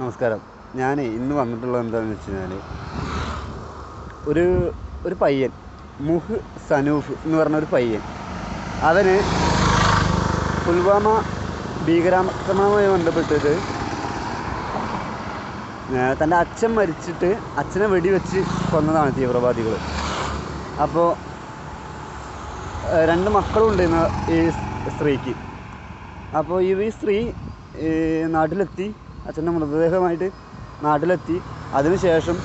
നമസ്കാരം. ഞാൻ ഇന്ന് വന്നിട്ടുള്ളത് എന്താണെന്ന് വെച്ച് കഴിഞ്ഞാൽ ഒരു ഒരു പയ്യൻ മുഹ് സനൂഫ് എന്ന് പറഞ്ഞ ഒരു പയ്യൻ. അവന് പുൽവാമ ഭീകരാക്രമണവുമായി ബന്ധപ്പെട്ടിട്ട് തന്റെ അച്ഛൻ മരിച്ചിട്ട് അച്ഛനെ വെടിവെച്ച് കൊന്നതാണ് തീവ്രവാദികൾ അപ്പോൾ രണ്ട് മക്കളുണ്ട് ഈ സ്ത്രീക്ക്. അപ്പോൾ ഈ സ്ത്രീ നാട്ടിലെത്തി. അച്ഛന്റെ മൃതദേഹമായിട്ട് നാട്ടിലെത്തി. അതിനുശേഷം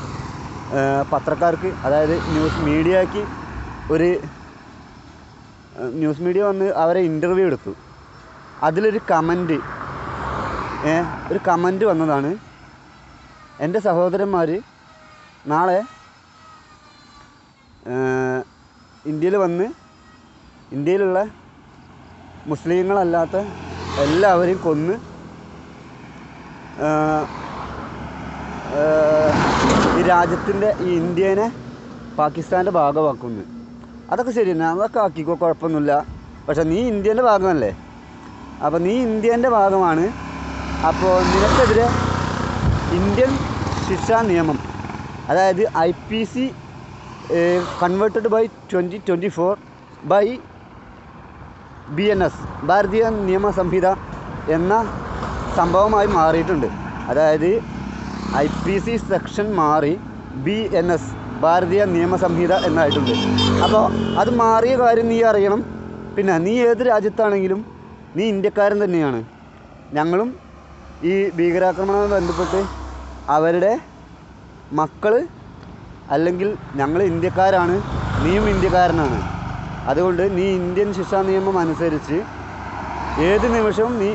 പത്രക്കാർക്ക് അതായത് ന്യൂസ് മീഡിയയ്ക്ക് ഒരു ന്യൂസ് മീഡിയ വന്ന് അവരെ ഇന്റർവ്യൂ എടുത്തു. അതിലൊരു കമന്റ് ഒരു കമന്റ് വന്നതാണ്. എന്റെ സഹോദരന്മാർ നാളെ ഇന്ത്യയിൽ വന്ന് ഇന്ത്യയിലുള്ള മുസ്ലിങ്ങളല്ലാത്ത എല്ലാവരെയും കൊന്ന് ഈ രാജ്യത്തിന്റെ ഈ ഇന്ത്യേനെ പാകിസ്ഥാന്റെ ഭാഗമാക്കുന്നു. അതൊക്കെ ശരി തന്നെ അതൊക്കെ ആക്കിക്കോ കുഴപ്പമൊന്നുമില്ല. പക്ഷെ നീ ഇന്ത്യന്റെ ഭാഗമല്ലേ? അപ്പോൾ നീ ഇന്ത്യന്റെ ഭാഗമാണ്. അപ്പോൾ നിനക്കെതിരെ ഇന്ത്യൻ ശിക്ഷാ നിയമം അതായത് I P C converted by twenty twenty four by B N S Bharatiya Niyama Samhita എന്ന സംഭവമായി മാറിയിട്ടുണ്ട്. അതായത് ഐ പി സി സെക്ഷൻ മാറി B N S Bharatiya Niyama Samhita എന്നായിട്ടുണ്ട്. അപ്പോൾ അത് മാറിയ കാര്യം നീ അറിയണം. പിന്നെ നീ ഏത് രാജ്യത്താണെങ്കിലും നീ ഇന്ത്യക്കാരൻ തന്നെയാണ്. ഞങ്ങളും ഈ ഭീകരാക്രമണവുമായി ബന്ധപ്പെട്ട് അവരുടെ മക്കൾ അല്ലെങ്കിൽ ഞങ്ങൾ ഇന്ത്യക്കാരാണ് നീയും ഇന്ത്യക്കാരനാണ്. അതുകൊണ്ട് നീ ഇന്ത്യൻ ശിക്ഷാ നിയമം അനുസരിച്ച് ഏത് നിമിഷവും നീ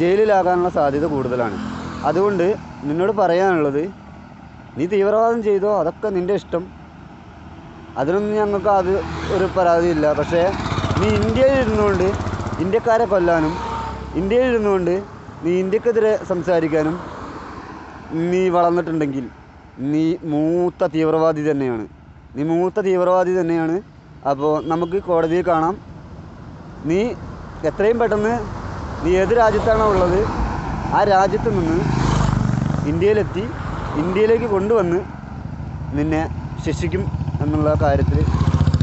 ജയിലിലാകാനുള്ള സാധ്യത കൂടുതലാണ്. അതുകൊണ്ട് നിന്നോട് പറയാനുള്ളത് നീ തീവ്രവാദം ചെയ്തോ അതൊക്കെ നിന്റെ ഇഷ്ടം. അതിനൊന്നും ഞങ്ങൾക്ക് അത് ഒരു പരാതിയില്ല. പക്ഷേ നീ ഇന്ത്യയിൽ ഇരുന്നുകൊണ്ട് ഇന്ത്യക്കാരെ കൊല്ലാനും ഇന്ത്യയിൽ ഇരുന്നുകൊണ്ട് നീ ഇന്ത്യക്കെതിരെ സംസാരിക്കാനും നീ വളർന്നിട്ടുണ്ടെങ്കിൽ നീ മൂത്ത തീവ്രവാദി തന്നെയാണ്. നീ മൂത്ത തീവ്രവാദി തന്നെയാണ്. അപ്പോൾ നമുക്ക് കോടതിയിൽ കാണാം. നീ എത്രയും പെട്ടെന്ന് നീ ഏത് രാജ്യത്താണോ ഉള്ളത് ആ രാജ്യത്ത് നിന്ന് ഇന്ത്യയിലെത്തി ഇന്ത്യയിലേക്ക് കൊണ്ടുവന്ന് നിന്നെ ശിക്ഷിക്കും എന്നുള്ള കാര്യത്തിൽ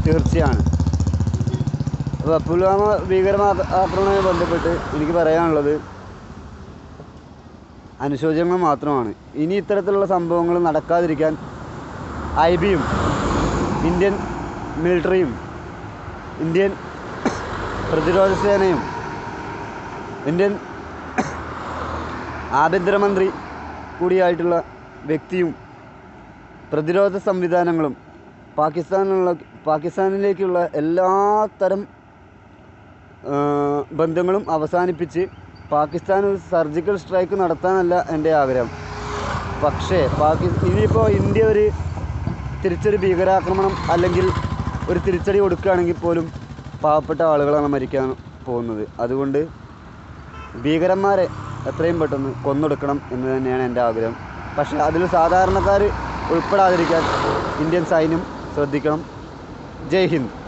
തീർച്ചയാണ്. അപ്പോൾ പുൽവാമ ഭീകരമാ ആക്രമണവുമായി ബന്ധപ്പെട്ട് എനിക്ക് പറയാനുള്ളത് അനുശോചനങ്ങൾ മാത്രമാണ്. ഇനി ഇത്തരത്തിലുള്ള സംഭവങ്ങൾ നടക്കാതിരിക്കാൻ ഐ ബിയും ഇന്ത്യൻ മിലിറ്ററിയും ഇന്ത്യൻ പ്രതിരോധ സേനയും ഇന്ത്യൻ ആഭ്യന്തരമന്ത്രി കൂടിയായിട്ടുള്ള വ്യക്തിയും പ്രതിരോധ സംവിധാനങ്ങളും പാകിസ്ഥാനുള്ള പാകിസ്ഥാനിലേക്കുള്ള എല്ലാ തരം ബന്ധങ്ങളും അവസാനിപ്പിച്ച് പാകിസ്ഥാൻ ഒരു സർജിക്കൽ സ്ട്രൈക്ക് നടത്താനല്ല എന്റെ ആഗ്രഹം. പക്ഷേ പാകി ഇനിയിപ്പോൾ ഇന്ത്യ ഒരു തിരിച്ചൊരു ഭീകരാക്രമണം അല്ലെങ്കിൽ ഒരു തിരിച്ചടി കൊടുക്കുകയാണെങ്കിൽ പോലും പാവപ്പെട്ട ആളുകളാണ് മരിക്കാൻ പോകുന്നത്. അതുകൊണ്ട് ഭീകരന്മാരെ എത്രയും പെട്ടെന്ന് കൊന്നൊടുക്കണം എന്ന് തന്നെയാണ് എന്റെ ആഗ്രഹം. പക്ഷേ അതിൽ സാധാരണക്കാർ ഉൾപ്പെടാതിരിക്കാൻ ഇന്ത്യൻ സൈന്യം ശ്രദ്ധിക്കണം. ജയ് ഹിന്ദ്.